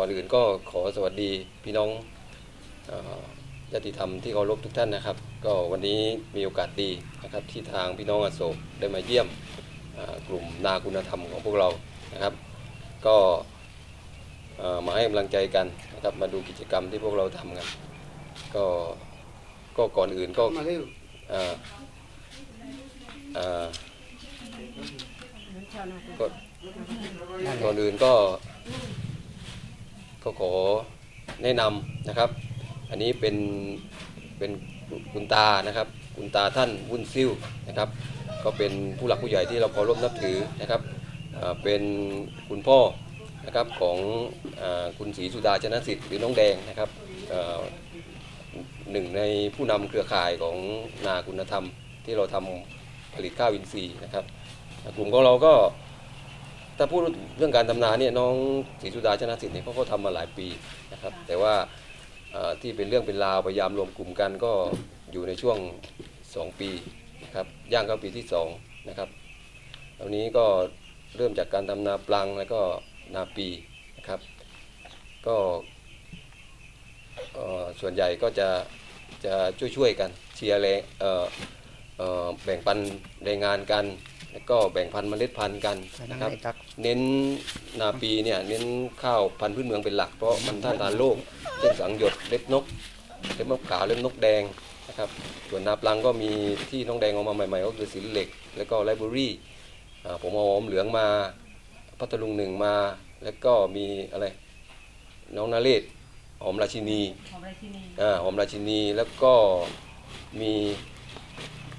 ก่อนอื่นก็ขอสวัสดีพี่น้องเอ่อญาติธรรมที่เคารพทุกท่านนะครับ ก็วันนี้มีโอกาสดีนะครับที่ทางพี่น้องอโศกได้มาเยี่ยมเอ่อกลุ่มนาคุณธรรมของพวกเรานะครับ ก็เอ่อมาให้กำลังใจกันนะครับมาดูกิจกรรมที่พวกเราทำกัน ก็ก็ก่อนอื่นก็มาเร็วเอ่อเอ่อก็ก่อนอื่นก็ ก็ขอแนะนำนะครับ อันนี้เป็นเป็นคุณตานะครับ คุณตาท่านวุ้นซิ่วนะครับ ก็เป็นผู้หลักผู้ใหญ่ที่เราเคารพนับถือนะครับเป็นคุณพ่อนะครับของอคุณศรีสุดาชนะสิทธิ์หรือน้องแดงนะครับหนึ่งในผู้นำเครือข่ายของนาคุณธรรมที่เราทำผลิตข้าวอินทรีย์นะครับ กลุ่มของเราก็ ถ้าพูดเรื่องการทำนาเนี่ยน้องศรีสุดาชนะสิทธิ์เนี่ยเขาก็ทำมาหลายปีนะครับ แต่ว่าเอ่อที่เป็นเรื่องเป็นราวพยายามรวมกลุ่มกันก็อยู่ในช่วง 2 ปีนะครับย่างเข้าปีที่2นะครับตอนนี้ก็เริ่มจากการทำนาปลังแล้วก็นาปีนะครับ ก็เอ่อส่วนใหญ่ก็จะจะช่วยๆกันเชียร์แรงเอ่อเอ่อแบ่งปันแรงงานกัน แล้วก็แบ่งพันธุ์เมล็ดพันธุ์กันนะครับ เน้นนาปีเนี่ยเน้นข้าวพันธุ์พื้นเมืองเป็นหลักเพราะมันต้านทานโรคเช่นสังหยดเล็บนกเล็บนกขาวเล็บนกแดงนะครับส่วนนาปลังก็มีที่น้องแดงเออกมาใหม่ๆก็คือสีเหล็ก แล้วก็ไลบรารีอ่าผมเอาหอมเหลืองมาพัทลุงหนึ่งมา แล้วก็มีอะไรน้องนาเรศหอมราชินีของราชินีอ่าหอมราชินีแล้วก็มี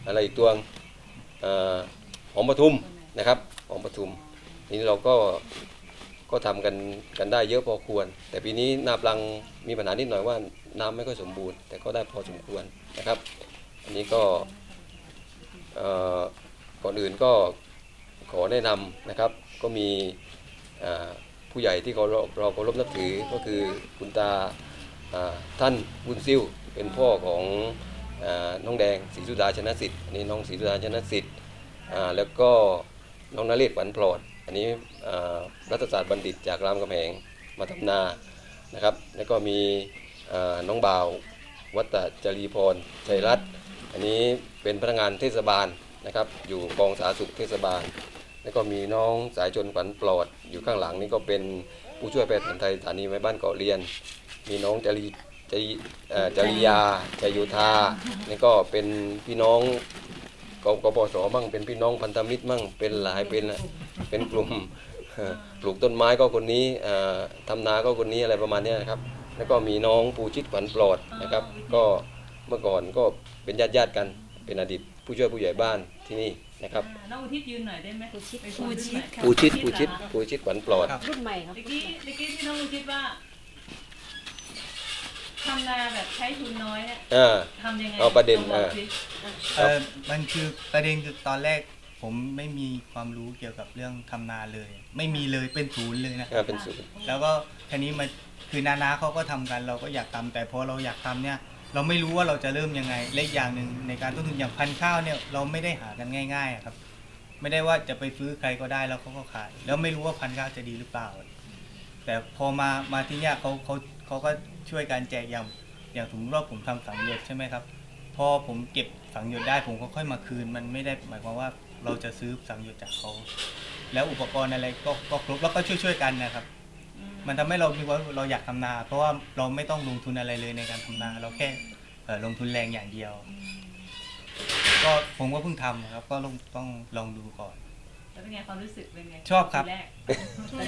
อะไรอีกตัวอ่า หอมปทุมนะครับหอมปทุมทีนี้เราก็ก็ทำกันกันได้เยอะพอควร แต่ปีนี้นาปลังมีปัญหานิดหน่อยว่าน้ำไม่ค่อยสมบูรณ์ แต่ก็ได้พอสมควรนะครับ อันนี้ก็ก่อนอื่นก็ขอแนะนำนะครับ ก็มีผู้ใหญ่ที่เราเราเคารพนับถือก็คือคุณตาท่านบุญซิ่วเป็นพ่อของอน้องแดงศรีสุดาชนะสิทธิ์นนี้น้องศรีสุดาชนะสิทธิ์ แล้วก็น้องนาเรศขวัญพลอด อันนี้รัฐศาสตร์บัณฑิตจากรามคำแหงมาทำนานะครับ แล้วก็มีน้องบ่าววัตจรีพรชัยรัตน์อันนี้เป็นพนักงานเทศบาลนะครับ อยู่กองสาธารณสุขเทศบาล แล้วก็มีน้องสายชนขวัญปลอด อยู่ข้างหลังนี่ก็เป็นผู้ช่วยแพทย์แผนไทยสถานีไม้บ้านเกาะเรียน มีน้องจรีจรีเอ่อจริยาจยุธานี่ก็เป็นพี่น้อง กกปสมั่งเป็นพี่น้องพันธมิตรมั่งเป็นหลายเป็นเป็นกลุ่มเอ่อปลูกต้นไม้ก็คนนี้เอ่อทำนาก็คนนี้อะไรประมาณเนี้ยนะครับ แล้วก็มีน้องปูชิดขวัญปลอดนะครับ ก็เมื่อก่อนก็เป็นญาติญาติๆกันเป็นอดีตผู้ช่วยผู้ใหญ่บ้านที่นี่นะครับอ่าน้องอุทิศยืนหน่อยได้ไหมอุทิศอุทิศค่ะปูชิดปูชิดปูชิดขวัญปลอดรุ่นใหม่ครับเมื่อกี้เมื่อกี้ที่น้องอุทิศว่า ทำนาแบบใช้ทุนน้อยเนี่ยอ่าทำยังไงเอาประเด็น ลงบอกเออสิเออมันคือประเด็นคือตอนแรก ผมไม่มีความรู้เกี่ยวกับเรื่องทำนาเลย ไม่มีเลยเป็นศูนย์เลยนะอ่าเป็นศูนย์แล้วก็ทีนี้มาคือนานาเขาก็ทำกัน เราก็อยากทำแต่พอเราอยากทำเนี่ย เราไม่รู้ว่าเราจะเริ่มยังไงเล็กอย่างหนึ่งในการต้นทุนอย่างพันธุ์ข้าวเนี่ยเราไม่ได้หากันง่ายๆอะครับ ไม่ได้ว่าจะไปซื้อใครก็ได้แล้วเขาก็ขาย แล้วไม่รู้ว่าพันธุ์ข้าวจะดีหรือเปล่า แต่พอมามาที่เนี่ยเขาเขาเขาก็ ช่วยการแจกอย่างอย่างสมมติว่าผมทำสังหยดใช่ไหมครับ พอผมเก็บสังหยดได้ผมก็ค่อยมาคืน มันไม่ได้หมายความว่าเราจะซื้อสังหยดจากเขาแล้วอุปกรณ์อะไรก็ก็ครบแล้วก็ช่วยช่วยๆกันนะครับ มันทำให้เรามีความรู้สึกเราอยากทำนา เพราะว่าเราไม่ต้องลงทุนอะไรเลยในการทำนา เราแค่เอ่อลงทุนแรงอย่างเดียว ก็ผมก็เพิ่งทำครับ ก็ลองต้องลองดูก่อน แล้วเป็นไงความรู้สึกเป็นไงชอบครับทีแก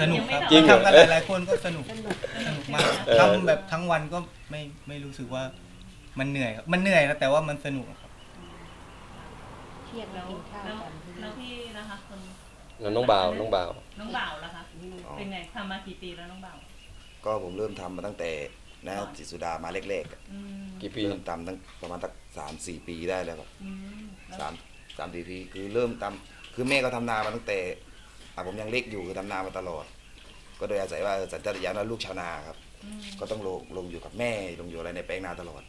สนุกครับจริงเหรอ ทำกันหลายๆคนก็สนุกสนุกสนุกมากเออทำแบบทั้งวันก็ไม่ไม่รู้สึกว่ามันเหนื่อยครับมันเหนื่อยครับแต่ว่ามันสนุกครับเครียดแล้แล้ววกินข้าวแล้วกันแล้วพี่นะคะคนแล้วน้องบ่าวน้องบ่าว น้องบ่าวล่ะคะเป็นไงทำมากี่ปีแล้วน้องบ่าวก็ผมเริ่มทำมาตั้งแต่นะจิตรสุดามาเล็กๆอะอืมกี่ปี เริ่มทำตั้งประมาณสักสามสี่ปีได้แล้วครับอืมแล้วสามสามสี่ปีคือเริ่มทำคือแม่ก็ทำนามาตั้งแต่อะ ผมยังเล็กอยู่คือทำนามาตลอด ก็โดยอาศัยว่าเออสัญชาตญาณว่าลูกชาวนาครับอืมก็ต้องลงลงอยู่กับแม่ลงอยู่อะไรในแปลงนาตลอด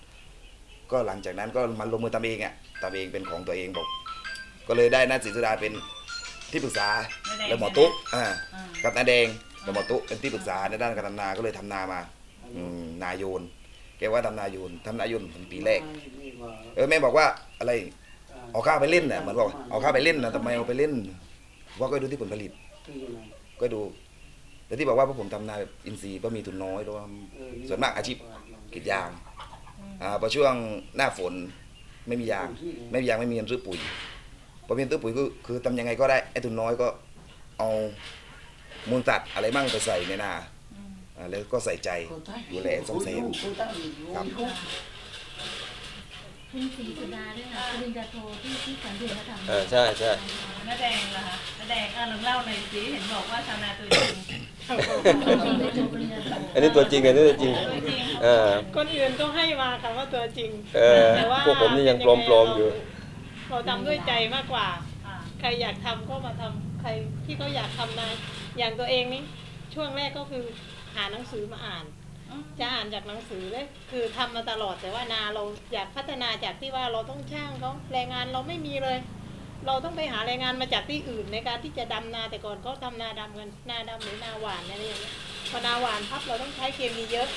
ก็หลังจากนั้นก็มาลงมือทำเองอะทำเองเป็นของตัวเองบอก ก็เลยได้นัดศรีสุดาเป็นที่ปรึกษาแม่แดงแล้วหมอตุ๊กอ่าอ่ากับนาแดงนมตุเป็นที่ปรึกษาในด้านการทำนาก็เลยทำนามาอืมนาโยนแกว่าทำนาโยนทำนาโยนเป็นปีแรกเออแม่บอกว่าอะไรเอาข้าวไปเล่นน่ะเหมือนบอกเอาข้าวไปเล่นนะทำไมเอาไปเล่น ว่าก็ดูที่ผลผลิตก็ดู แต่ที่บอกว่าพวกผมทำนาแบบอินทรีย์ก็มีทุนน้อยด้วยส่วนมากอาชีพกรีดยางอ่าพอช่วงหน้าฝนไม่มียาง ไม่มียางไม่มีเงินซื้อปุ๋ยพอมีเงินซื้อปุ๋ยคือคือทำยังไงก็ได้ไอ้ทุนน้อยก็เอามูลสัตว์อะไรบ้างไปใส่ในนาอ่าแล้วก็ใส่ใจดูแลส่งเสริมครับคุ ณศรีสุดาด้วยค่ะปริญญาโทที่ที่สันติเขาทำอ่าใช่ใช่น้าแดงล่ะคะน้าแดงอะลองเล่าหน่อยสิเห็นบอกว่าชาวนาตัวจริงได้จบปริญญาโทอันนี้ตัวจริงอันนี้ตัวจริงตัวจริงเออคนอื่นก็ให้มาค่ะว่าตัวจริงเออแต่ว่าพวกผมนี่ยังปลอมๆอยู่เราทำด้วยใจมากกว่าอ่าใครอยากทำก็มาทำใครที่เขาอยากทำนาอย่างตัวเองนี่ช่วงแรกก็คือหาหนังสือมาอ่านอืม จะอ่านจากหนังสือเลยคือทำมาตลอดแต่ว่านาเราอยากพัฒนาจากที่ว่าเราต้องช่างเขาแรงงานเราไม่มีเลย เราต้องไปหาแรงงานมาจากที่อื่นในการที่จะดำนาแต่ก่อนก็ทำนาดำกันนาดำหรือนาหวานอะไรอย่างเงี้ยพอนาหวานพับเราต้องใช้เคมีเยอะ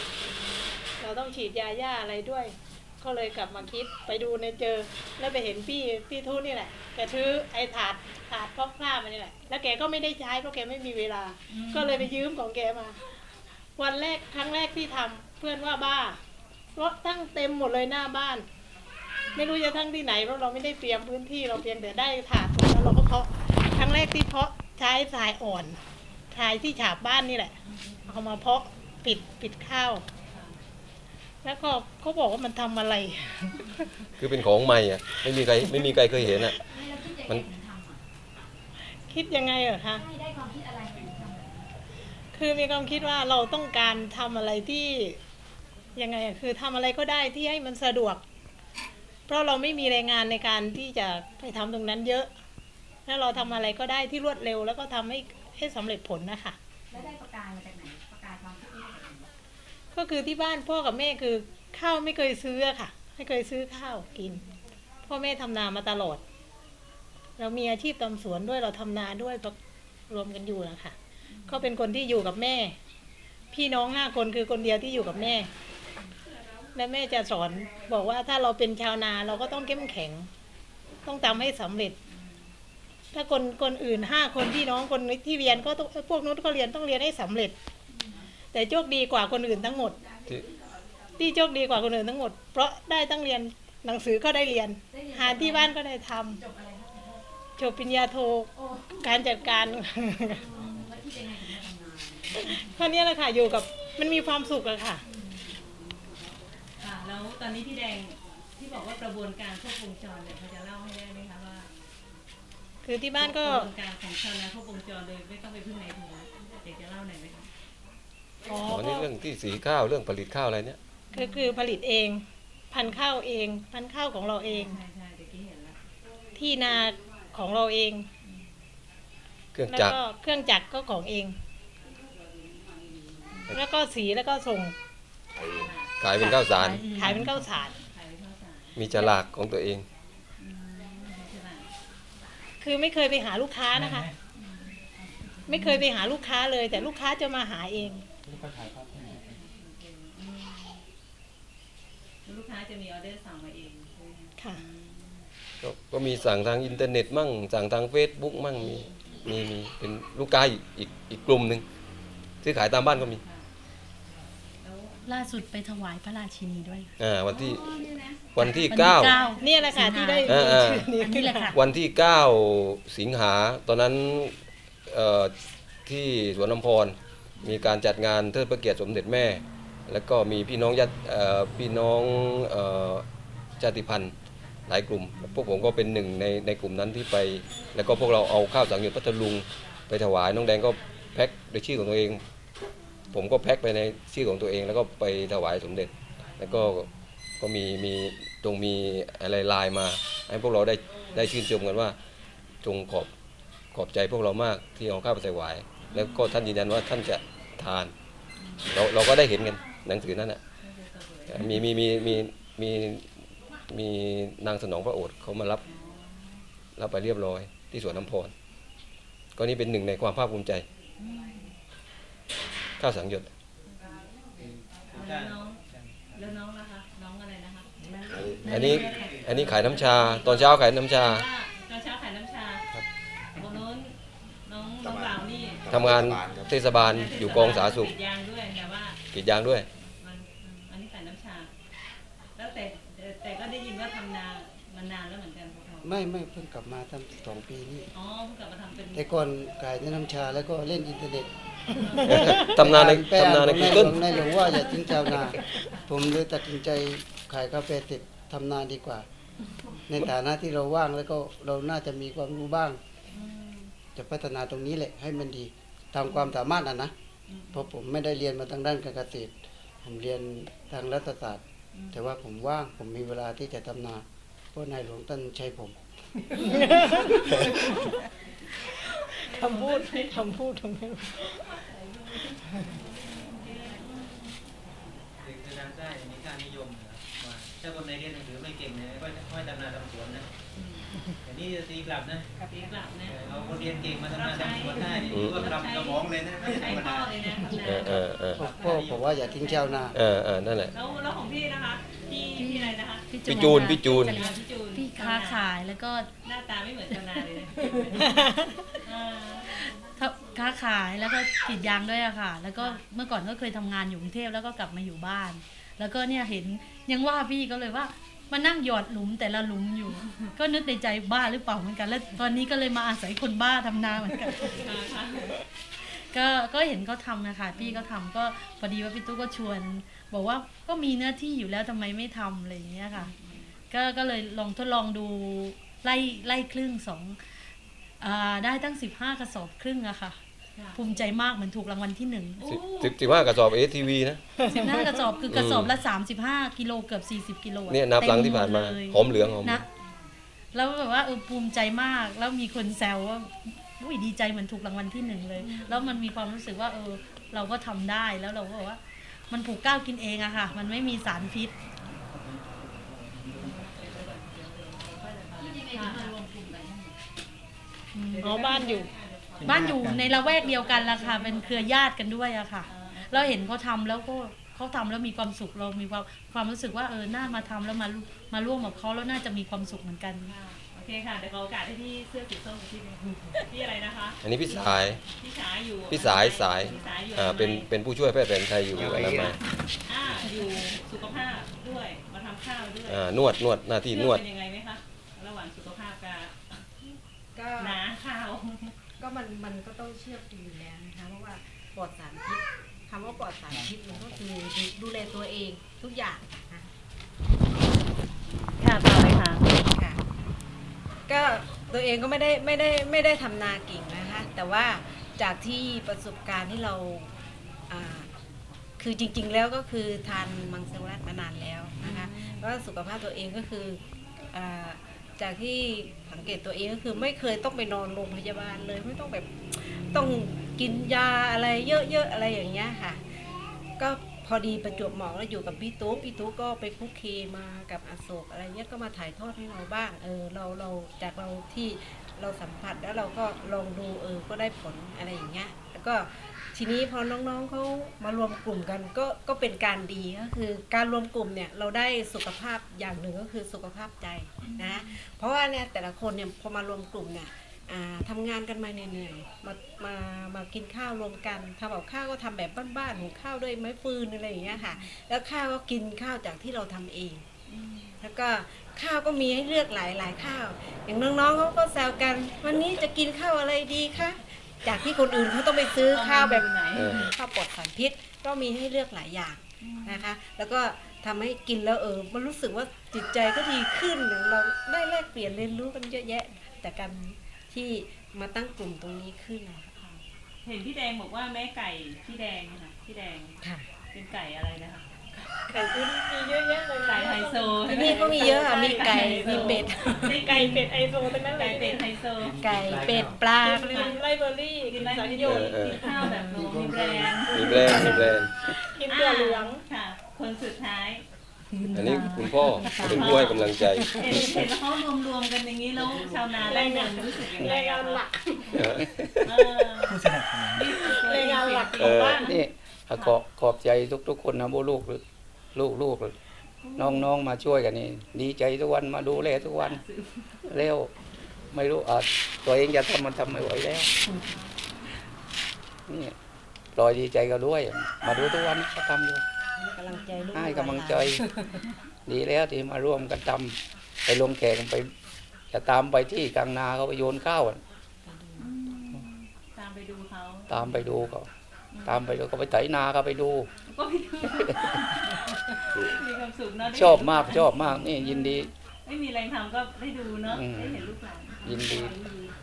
เราต้องฉีดยาหญ้าอะไรด้วยก็เลยกลับมาคิดไปดูในเจอ แล้วไปเห็นพี่พี่ทุนี่แหละแกถือไอ้ถาดถาดพอกผ้ามานี่แหละ แล้วแกก็ไม่ได้ใช้เพราะแกไม่มีเวลา ก็เลยไปยืมของแกมา วันแรกครั้งแรกที่ทำเพื่อนว่าบ้ารถตั้งเต็มหมดเลยหน้าบ้าน ไม่รู้จะทั้งที่ไหนเพราะเราไม่ได้เตรียมพื้นที่เราเพียงแต่ได้ถาดแล้วเราก็เพาะครั้งแรกที่เพาะใช้ทรายอ่อนทรายที่ฉาบบ้านนี่แหละเอามาเพาะปิดปิดข้าวแล้วก็เขาบอกว่ามันทำอะไร คือเป็นของใหม่อะ ไม่มีใครไม่มีใครเคยเห็นอะ มันคิดยังไงเหรอคะให้ได้ความคิดอะไรถึงทำ คือมีความคิดว่าเราต้องการทำอะไรที่ยังไงอะคือทำอะไรก็ได้ที่ให้มันสะดวก เพราะเราไม่มีแรงงานในการที่จะไปทำตรงนั้นเยอะแล้วเราทำอะไรก็ได้ที่รวดเร็ว แล้วก็ทำให้ให้สำเร็จผลนะคะแล้วได้ประกายมาจากไหนประกายความคิดนี้มาจากไหนก็คือที่บ้านพ่อกับแม่คือข้าวไม่เคยซื้ออะค่ะ ไม่เคยซื้อข้าวกิน พ่อแม่ทำนามาตลอด เรามีอาชีพทำสวนด้วยเราทำนาด้วยก็รวมกันอยู่นะคะ ก็เป็นคนที่อยู่กับแม่ พี่น้องห้าคนคือคนเดียวที่อยู่กับแม่ และแม่จะสอนบอกว่าถ้าเราเป็นชาวนาเราก็ต้องเข้มแข็ง ต้องทำให้สำเร็จ ถ้าคนคนอื่นห้าคนพี่น้องคนที่เรียนก็ต้องพวกนู้นก็เรียนต้องเรียนให้สำเร็จ แต่โชคดีกว่าคนอื่นทั้งหมด ที่โชคดีกว่าคนอื่นทั้งหมด เพราะได้ตั้งเรียนหนังสือก็ได้เรียน หาที่บ้านก็ได้ทำจบอะไรคะจบปริญญาโทการจัดการ แล้วคิดยังไงถึงมาทำงานแค่นี้แหละค่ะอยู่กับมันมีความสุขอะค่ะอ่าแล้วตอนนี้พี่แดงที่บอกว่ากระบวนการควบวงจรเนี่ยเขาจะเล่าให้ได้ไหมคะว่าคือที่บ้านก็กระบวนการของชาวนาควบวงจรโดยไม่ต้องไปพึ่งในทุนอยากจะเล่าหน่อยไหมคะอ๋ออ๋อนี่เรื่องที่สีข้าวเรื่องผลิตข้าวอะไรเนี่ยก็คือผลิตเอง พันธุ์ข้าวเอง พันธุ์ข้าวของเราเองใช่ใช่เดี๋ยวกี้เห็นแล้วที่นาของเราเอง เครื่องแล้วจักรก็เครื่องจักรก็ของเอง แล้วก็สีแล้วก็ส่งขายเป็นข้าวสาร ขายเป็นข้าวสารขายไปข้าวสารมีฉลากของตัวเองอืมใช่ไหมคือไม่เคยไปหาลูกค้านะคะ ไม่เคยไปหาลูกค้าเลย แต่ลูกค้าจะมาหาเองแล้วลูกค้าจะมีออเดอร์สั่งมาเองใช่ไหมคะค่ะ ก็ก็มีสั่งทางอินเทอร์เน็ตมั่ง สั่งทางเฟซบุ๊กมั่งมี มีมีเป็นลูกค้าอีกอีกอีกกลุ่มหนึ่งซื้อขายตามบ้านก็มีแล้วล่าสุดไปถวายพระราชินีด้วยอ่าวันที่วันที่วันเก้าที่เก้า เนี่ยแหละค่ะที่ได้อ่าอ่าชื่อนี้อันขึ้นี้นแหละมาค่ะ วันที่ 9 สิงหาตอนนั้นเอ่อที่สวนน้ำพรมีการจัดงานเทิดพระเกียรติสมเด็จแม่ แล้วก็มีพี่น้องญาติเอ่อพี่น้องเอ่อชาติพันธุ์ หลายกลุ่ม พวกผมก็เป็นหนึ่งในในกลุ่มนั้นที่ไป แล้วก็พวกเราเอาข้าวสังหยดพัทลุงไปถวายน้องแดงก็แพ็คโดยชื่อของตัวเอง ผมก็แพ็คไปในชื่อของตัวเอง แล้วก็ไปถวายสมเด็จ แล้วก็ก็มีมีตรงมีอะไรไลน์มา ให้พวกเราได้ได้ชื่นชมกันว่าจงขอบขอบใจพวกเรามากที่เอาข้าวไปถวาย แล้วก็ท่านยืนยันว่าท่านจะทาน เราเราก็ได้เห็นกันหนังสือนั้นอะมีมีมีมีมี มีนางสนองพระโอษฐ์เขามารับรับไปเรียบร้อย ที่สวนน้ำพรก็นี่เป็นหนึ่งในความภาคภูมิใจ ข้าวสังหยดแล้วน้องแล้วน้องนะคะน้องอะไรนะคะอันนี้อันนี้ขายน้ำชา ตอนเช้าขายน้ำชาว่าตอนเช้าขายน้ำชาครับตรงโน้นน้องน้องบ่าวนี่ทำงานเทศบาลอยู่กองสาธารณสุขกรีดยางด้วยแต่ว่ากรีดยางด้วย ไม่ไม่เพิ่งกลับมาทำสองปีนี้อ๋อเพิ่งกลับมาทำเป็นแต่ก่อนขายน้ำชาแล้วก็เล่นอินเทอร์เน็ตทำนาในไปอ่ทำนาในของกูเกิลในหลวงว่าอย่าทิ้งชาวนา ผมเลยตัดสินใจขายกาแฟเสร็จทำนาดีกว่า ในฐานะที่เราว่างแล้วก็เราน่าจะมีความรู้บ้าง จะพัฒนาตรงนี้แหละให้มันดีตามความสามารถอะนะเพราะผมไม่ได้เรียนมาทางด้านการเกษตรผมเรียนทางรัฐศาสตร์ แต่ว่าผมว่างผมมีเวลาที่จะทำนาเพ ราะนายหลวงท่านใช้ผมคำพูดคำพูดทำไมคือคือทางใต้มีค่านิยมนะครับว่าถ้าคนไหนเรียนหนังสือไม่เก่งเนี่ยก็จะค่อยทำนาทำสวนนะแต่นี่จะตีกลับนะตีกลับเนี่ยเอาคนเรียนเก่งมาทำนาทำสวนได้นี่ถือว่ากลับสมองเลยนะไม่ใช่ใช้ธรรมพ่อดาเลยนะทำนาเออเออเออพ่อบอกว่าอย่าทิ้งชาวนาเออเออนั่นแหละแล้วแล้วของพี่นะคะพี่พี่อะไรนะคะ พี่จูนพี่จูนอ่าพี่จูน พี่ค้าขายแล้วก็หน้าตาไม่เหมือนชาวนาเลยนะอ่าค้าขายแล้วก็กรีดยางด้วยอะค่ะ แล้วก็เมื่อก่อนก็เคยทำงานอยู่กรุงเทพแล้วก็กลับมาอยู่บ้าน แล้วก็เนี่ยเห็นยังว่าพี่ก็เลยว่ามานั่งหยอดหลุมแต่ละหลุมอยู่ ก็นึกในใจบ้าหรือเปล่าเหมือนกันแล้วตอนนี้ก็เลยมาอาศัยคนบ้าทำนาเหมือนกันค่ะค่ะก็ก็เห็นเขาทำนะคะ พี่ก็ทำก็พอดีว่าพี่ตู้ก็ชวน บอกว่าก็มีเนื้อที่อยู่แล้วทำไมไม่ทำอะไรอย่างเงี้ยค่ะ ก็ก็เลยลองทดลองดูไล่ไล่ครึ่งสองอ่าได้ตั้งสิบห้ากระสอบครึ่งอะค่ะ ภูมิใจมากเหมือนถูกรางวัลที่หนึ่งสิบสิบสิบห้ากระสอบเอทีวีนะสิบห้ากระสอบคือกระสอบละสามสิบห้ากิโลเกือบสี่สิบกิโลอะเนี่ยนับหลังที่ผ่านมาเต็ดเลยหอมเหลืองหอมนะแล้วแบบว่าเออภูมิใจมากแล้วมีคนแซวว่าอุ้ยดีใจเหมือนถูกรางวัลที่หนึ่งเลย แล้วมันมีความรู้สึกว่า เออ เราก็ทำได้แล้วเราก็บอกว่า มันปลูกก้าวกินเองอะค่ะ มันไม่มีสารพิษอ๋อบ้านอยู่ บ้านอยู่ในละแวกเดียวกันละค่ะ เป็นเครือญาติกันด้วยอะค่ะ เราเห็นเขาทำแล้วก็เขาทำแล้วมีความสุขเรามีความความรู้สึกว่าเออน่ามาทำแล้วมาร่วมมาร่วมกับเขาแล้วน่าจะมีความสุขเหมือนกันโอ เคค่ะเดี๋ยวขอโอกาสให้พี่เสื้อสีส้มอีกทีหนึงพี่อะไรนะคะ อันนี้พี่สาย พี่สายอยู่พี่สายสายพี่สายอยู่อ่าอเป็นไมเป็นผู้ช่วยแพทย์แผนไทยอยู่อนามัยอ่าอยู่สุขภาพด้วยมาทำข้าวด้วยอ่านวดนวดหน้าที่นวด เป็นยังไงไหมคะระหว่างสุขภาพกับก็นาข้าวก็มันมันก็ต้องเชื่อมอยู่แล้วนะคะเพราะว่าปลอดสารพิษคำว่าปลอดสารพิษมันก็คือดูดูแลตัวเองทุกอย่างนะค่ะต่อเลยค่ะ ค่ะ ก็ตัวเองก็ไม่ได้ไม่ได้ไม่ได้ทำนาเก่งนะคะ แต่ว่าจากที่ประสบการณ์ที่เราอ่าคือจริง ๆ แล้วก็คือทานมังสวิรัตมานานแล้วนะคะก็สุขภาพตัวเองก็คืออาจากที่สังเกตตัวเองก็คือไม่เคยต้องไปนอนโรงพยาบาลเลยไม่ต้องแบบต้องกินยาอะไรเยอะๆอะไรอย่างเงี้ยค่ะ ก็ พอดีประจวบเหมาะแล้วอยู่กับพี่ตุ๊กพี่ตุ๊กก็ไปคุกคีมากับอโศกอะไรเงี้ยก็มาถ่ายทอดให้เราบ้าง เออเราเราจากเราที่เราสัมผัสแล้วเราก็ลองดูเออก็ได้ผลอะไรอย่างเงี้ยแล้วก็ทีนี้พอน้องๆเขามารวมกลุ่มกันก็ก็เป็นการดีก็คือการรวมกลุ่มเนี่ยเราได้สุขภาพอย่างหนึ่งก็คือสุขภาพใจนะเพราะว่าเนี่ยแต่ละคนเนี่ยพอมารวมกลุ่มเนี่ย ทำงานกันมาเหนื่อยๆมามามากินข้าวรวมกันทำกับข้าวก็ทำแบบบ้านๆหุงข้าวด้วยไม้ฟืนอะไรอย่างเงี้ยค่ะ แล้วข้าวก็กินข้าวจากที่เราทำเอง แล้วก็ข้าวก็มีให้เลือกหลายหลายข้าว อย่างน้องๆเขาก็แซวกัน วันนี้จะกินข้าวอะไรดีคะจากที่คนอื่นเขาต้องไปซื้อข้าวแบบไหนเออข้าวปลอดสารพิษก็มีให้เลือกหลายอย่างนะคะ แล้วก็ทำให้กินแล้วเออมันรู้สึกว่าจิตใจก็ดีขึ้นเราได้แลกเปลี่ยนเรียนรู้กันเยอะแยะแต่การ ที่มาตั้งกลุ่มตรงนี้ขึ้นนะคะเห็นพี่แดงบอกว่าแม่ไก่พี่แดงนะคะพี่แดงค่ะเป็นไก่อะไรนะคะไก่ที่มีเยอะแยะเลยไก่ไฮโซที่นี่ก็มีเยอะอะมีไก่มีเป็ดมีไก่เป็ดไอโซทั้งนั้นเลไก่ยเป็ดไฮโซไก่เป็ดปลากินไลเบอรี่กิกินนได้สารประโยโยชชน์น์กินข้าวแบบโลมีแบรนด์มีแบรนด์มีแบรนด์กินเกลือเหลืองค่ะ คนสุดท้าย อันนี้คุณพ่อเป็นผู้ให้กำลังใจเห็นเห็นแล้วเขารวมๆกันอย่างนี้แล้วชาวนาได้เงินรู้สึกยังไงแรงงานหลักเออผู้สนับสนุนแรงงานหลักของบ้านนี่ขอขอบใจทุกๆคนนะพวกลูกลูกลูกน้องๆมาช่วยกันนี่ดีใจทุกวันมาดูแลทุกวันแล้วไม่รู้อาจตัวเองจะทำมันทำไม่ไหวแล้วนี่ปล่อยดีใจก็ด้วย มาดูทุกวันก็ทำอยู่ กำลังใจลูกให้กำลังใจ ดีแล้วที่มาร่วมกันทำไปลงแข่งไป จะตามไปที่กลางนาเขาไปโยนข้าวอะตามไปดูเขาตามไปดูเขาตามไปดูเขาไปไถนาเขาไปดูก็ไปดูมีความสุขเนาะได้ชอบมากชอบมากนี่ยินดี ไม่มีแรงทำก็ได้ดูเนาะอืมได้เห็นลูกหลานยินดี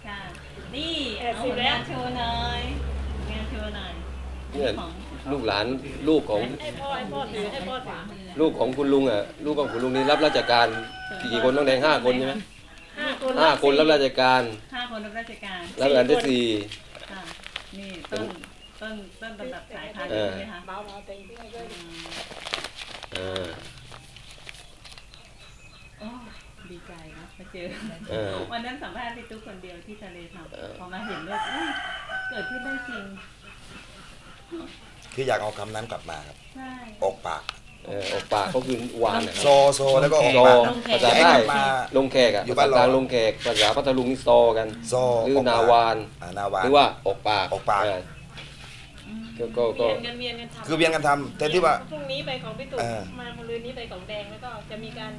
ค่ะนี่เอาผลงานโชว์หน่อยงานโชว์หน่อย เนี่ยของลูกหลานลูกของให้พ่อให้พ่อถือให้พ่อถือลูกของคุณลุงอะลูกของคุณลุงนี่รับราชการกี่คนต้องแดงห้าคนใช่ไหมห้าคนห้าคนรับราชการห้าคนรับราชการรับราชการที่สี่ค่ะนี่ต้นต้นต้นตำรับสายพันธุ์เออใช่ไหมคะเบาเบาเต็มที่เลยอ่าโอ้ดีใจนะมาเจอเออวันนั้นสัมภาษณ์พี่ตุ๊กคนเดียวที่ทะเลทเออำพอมาเห็นว่าอุ๊ยเกิดขึ้นได้จริง คืออยากเอาคำนั้นกลับมาครับใช่ออกปากเออออกปากก็คือวานนะคโซรับโซแล้วก็ออกโซปากภาษาให้ใต้กลับมา ลงแขกอะอยู่ภาบ้านษากลางเราลงแขกภาษาพัทลุงนี่ซอกันโซหรือออกปกนาวานอ่นาวานหรือว่าออกปากออกปาก เก็ก็ก็ เวียนกันเวียนกันทำคือเวียนกันทำแต่ที่ว่า พรุ่งนี้ไปของพี่ตุ๊กเออ มาคนลืนนี้ไปของแดงแล้วก็จะมีการ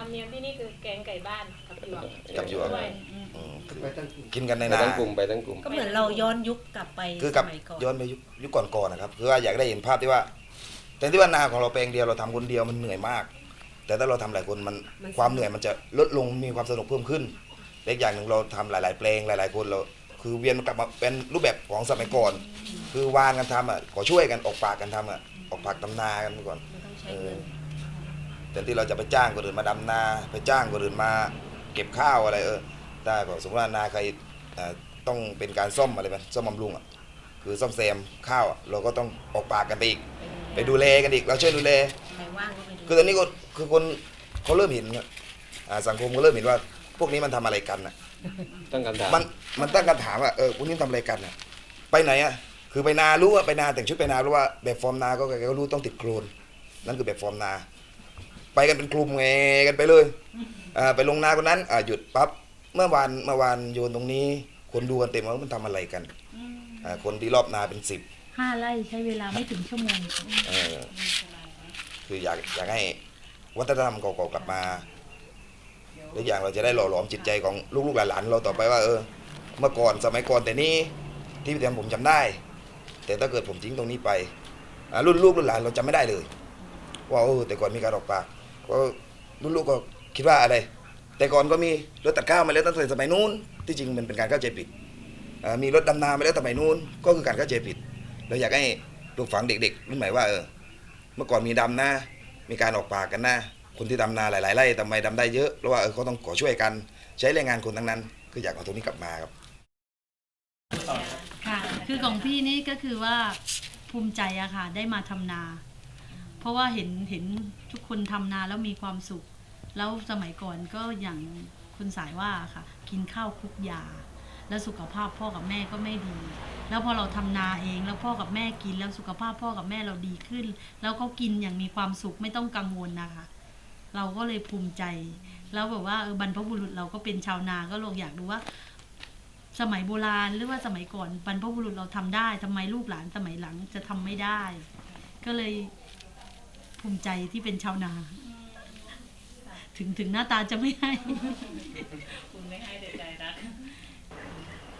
ทำเนียมที่นี่คือแกงไก่บ้านกับหยวกกับหยวกด้วยอืมไปตั้งกลุ่มกินกันในไปนา ทั้งกลุ่มไปทั้งกลุ่ม ก็เหมือนเราย้อนยุคกลับไปคือสกับมัยก่อนย้อนไปยุคยุคก่อนๆนะครับคือว่าอยากได้เห็นภาพที่ว่าแต่ที่ว่านาของเราแปลงเดียวเราทำคนเดียวมันเหนื่อยมาก แต่ถ้าเราทำหลายคนมันความเหนื่อยมันจะลดลงมีความสนุกเพิ่มขึ้นเล็กอย่างหนึ่งเราทำหลาย ๆ แปลงหลาย ๆ คนเราคือเวียนกลับมาเป็นรูปแบบของสมัยก่อน คือวานกันทำอะขอช่วยกันออกปากกันทำอะออกปากตำนากันเมื่อก่อน มันต้องใช้เอเงิอน แต่ที่เราจะไปจ้างคนอื่นมาดำนา ไปจ้างคนอื่นมาเก็บข้าวอะไรเออได้ก็สมมติว่านาใครเอ่อต้องเป็นการซ่อมอะไรมันซ่อมบำรุงอะคือซ่อมแซมข้าวอะเราก็ต้องออกปากกันไปอีก ไปดูแลกันอีก เราช่วยดูแลใครว่างก็ไปดูคือตอนนี้ก็คือคนเขาเริ่มเห็นอะอ่าสังคมก็เริ่มเห็นว่า พวกนี้มันทำอะไรกันอะตั้งคำถามมันมันตั้งคำถามว่าเออพวกนี้ทำอะไรกันอะไปไหนอะคือไปนารู้ว่าไปนาแต่งชุดไปนารู้ว่าแบบฟอร์มนาก็แกก็รู้ต้องติดโครนนั่นคือแบบฟอร์มนา ไปกันเป็นกลุ่มแงกันไปเลยอ่าไปลงนาคนนั้นอ่าหยุดปั๊บเมื่อวานเมื่อวานโยนตรงนี้ คนดูกันเต็มว่ามันทำอะไรกันอ่าคนที่รอบนาเป็นสิบห้าไร่ใช้เวลาไม่ถึงชั่วโมงเออคืออยากอยากให้วัฒนธรรมเก่าๆกลับมาหรืออย่างเราจะได้หล่อหลอมจิตใจของลูกๆหลานๆเราต่อไปว่าเออ เมื่อก่อนสมัยก่อนแต่นี่ที่พี่แตมผมจำได้ แต่ถ้าเกิดผมทิ้งตรงนี้ไปอ่ารุ่นลูกรุ่นหลานเราจำไม่ได้เลย ว่าเออแต่ก่อนมีการออกปาก ก็รุ่นลูกก็คิดว่าอะไร แต่ก่อนก็มีรถตัดข้าวมาแล้วตั้งแต่สมัยนู้น ที่จริงมันเป็นการเข้าใจผิดมีรถดำนามาแล้วสมัยนู้น ก็คือการเข้าใจผิด เราอยากให้ปลูกฝังเด็กๆรุ่นใหม่ว่าเออเมื่อก่อนมีดำนะมีการออกปากกันนะคนที่ดำนาหลายๆไร่ทำไมดำได้เยอะเพราะว่าเออเขาต้องขอช่วยกันใช้แรงงานคนทั้งนั้น คืออยากเอาตรงนี้กลับมาครับค่ะคือของพี่นี่ก็คือว่าภูมิใจอะค่ะได้มาทำนา เพราะว่าเห็นเห็นทุกคนทำนาแล้วมีความสุข แล้วสมัยก่อนก็อย่างคุณสายว่าค่ะ กินข้าวคลุกยา แล้วสุขภาพพ่อกับแม่ก็ไม่ดี แล้วพอเราทำนาเองแล้วพ่อกับแม่กินแล้วสุขภาพพ่อกับแม่เราดีขึ้น แล้วก็กินอย่างมีความสุขไม่ต้องกังวลนะคะ เราก็เลยภูมิใจ แล้วแบบว่าเออบรรพบุรุษเราก็เป็นชาวนาก็ลองอยากดูว่าสมัยโบราณหรือว่าสมัยก่อนบรรพบุรุษเราทำได้ทำไมลูกหลานสมัยหลังจะทำไม่ได้ ก็เลย ภูมิใจที่เป็นชาวนา ถึงถึงหน้าตาจะไม่ให้คุณไม่ให้แต่ใจรัก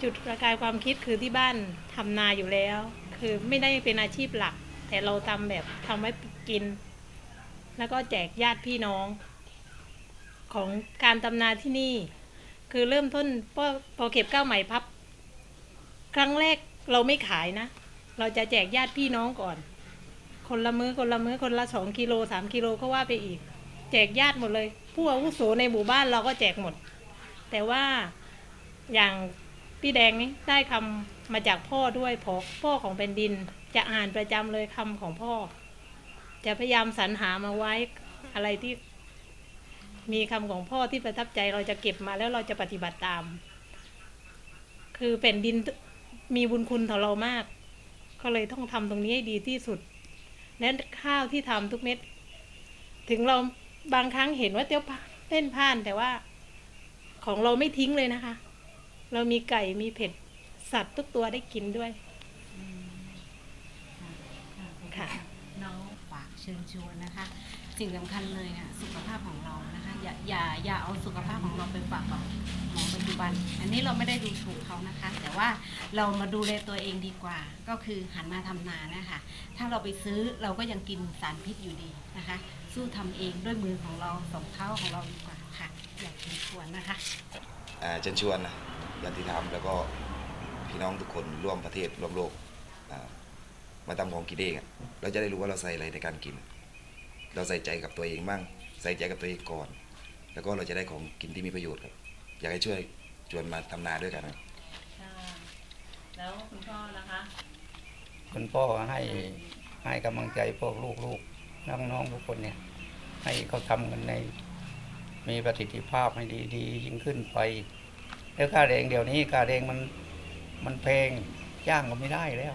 จุดประกายความคิดคือที่บ้านทำนาอยู่แล้ว คือไม่ได้เป็นอาชีพหลัก แต่เราทำแบบทำไว้กิน แล้วก็แจกญาติพี่น้อง ของการทำนาที่นี่ คือเริ่มต้นพอพอเก็บข้าวใหม่พับ ครั้งแรกเราไม่ขายนะ เราจะแจกญาติพี่น้องก่อน คนละมือ้อคนละมื้อคนละสองกิโลสามกิโลก็ว่าไปอีก แจกญาติหมดเลย ผู้อาวุโสในหมู่บ้านเราก็แจกหมด แต่ว่าอย่างพี่แดงนี่ได้คำมาจากพ่อด้วยพอพ่อของแผ่นดิน จะอ่านประจำเลยคำของพ่อ จะพยายามสรรหามาไว้อะไรที่มีคำของพ่อที่ประทับใจเราจะเก็บมาแล้วเราจะปฏิบัติตาม คือแผ่นดินมีบุญคุณต่อเรามาก ก็เลยต้องทำตรงนี้ให้ดีที่สุด และข้าวที่ทำทุกเม็ด ถึงเราบางครั้งเห็นว่าเตี้ยวเต้นพ่านแต่ว่า ของเราไม่ทิ้งเลยนะคะ เรามีไก่มีเผ็ด สัตว์ทุกตัวได้กินด้วยค่ะน้องฝากเชิญชวนนะคะ สิ่งสำคัญเลยค่ะสุขภาพของเรานะคะ อย่าอย่าอย่าเอาสุขภาพของเราไปฝากกับหมอปั จจุบัน อันนี้เราไม่ได้ดูถูกเขานะคะ แต่ว่าเรามาดูแลตัวเองดีกว่า ก็คือหันมาทำนานะคะ ถ้าเราไปซื้อเราก็ยังกินสารพิษอยู่ดีนะคะ สู้ทำเองด้วยมือของเราสองเท้าของเราดีกว่าค่ะ อยากเชิญชวนนะคะอ่าเชิญชวนนะยันติธรรมแล้วก็พี่น้องทุกคนร่วมประเทศร่วมโลกมาทำของกินเองเราจะได้รู้ว่าเราใส่อะไรในการกิน เราใส่ใจกับตัวเองบ้างใส่ใจกับตัวเองก่อน แล้วก็เราจะได้ของกินที่มีประโยชน์ครับ อยากให้ช่วยชวนมาทำนาด้วยกันครับค่ะแล้วคุณพ่อนะคะ คุณพ่อให้ให้กำลังใจพวกลูกๆน้องๆทุกคนเนี่ย ให้เขาทำกันใน มีประสิทธิภาพให้ดีๆยิ่งขึ้นไป แล้วค่าแรงเดี๋ยวนี้ค่าแรงมันมันแพงจ้างก็ไม่ได้แล้ว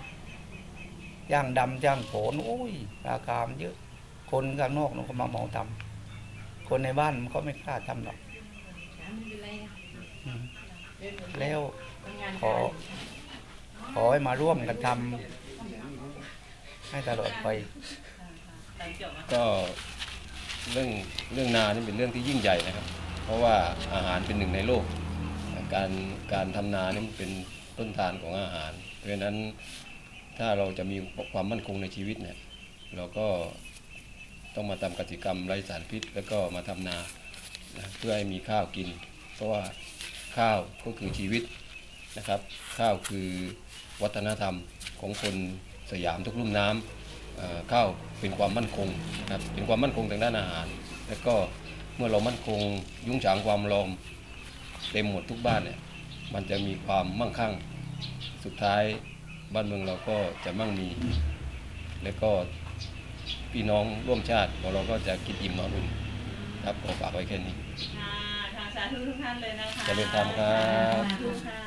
จ้างดำจ้างโผนโอ้ยราคามันเยอะ คนข้างนอกมันก็มาเหมาทำคนในบ้านมันก็ไม่กล้าทำหรอกอืม แล้วขอขอให้มาร่วมกันทำให้ตลอดไป ก็เรื่องเรื่องนานี่เป็นเรื่องที่ยิ่งใหญ่นะครับ เพราะว่าอาหารเป็นหนึ่งในโลก การการทำนานี่มันเป็นต้นทานของอาหาร เพราะฉะนั้นถ้าเราจะมีความมั่นคงในชีวิตเนี่ยเราก็ต้องมาทำกติกรรมไร้สารพิษ แล้วก็มาทำนานะเพื่อให้มีข้าวกิน เพราะว่า ข้าวก็คือชีวิตนะครับ ข้าวคือวัฒนธรรมของคนสยามทุกลุ่มน้ำข้าวเป็นความมั่นคงนะครับเป็นความมั่นคงทางด้านอาหาร แล้วก็เมื่อเรามั่นคงยุ้งฉางความรอมเต็มหมดทุกบ้านเนี่ยมันจะมีความมั่งคั่ง สุดท้ายบ้านเมืองเราก็จะมั่งมี แล้วก็พี่น้องร่วมชาติของเราก็จะกินอิ่มนอนอุ่นครับขอฝากไว้แค่นี้ สาธุทุกท่านเลยนะคะเจริญธรรมครับ สาธุค่ะ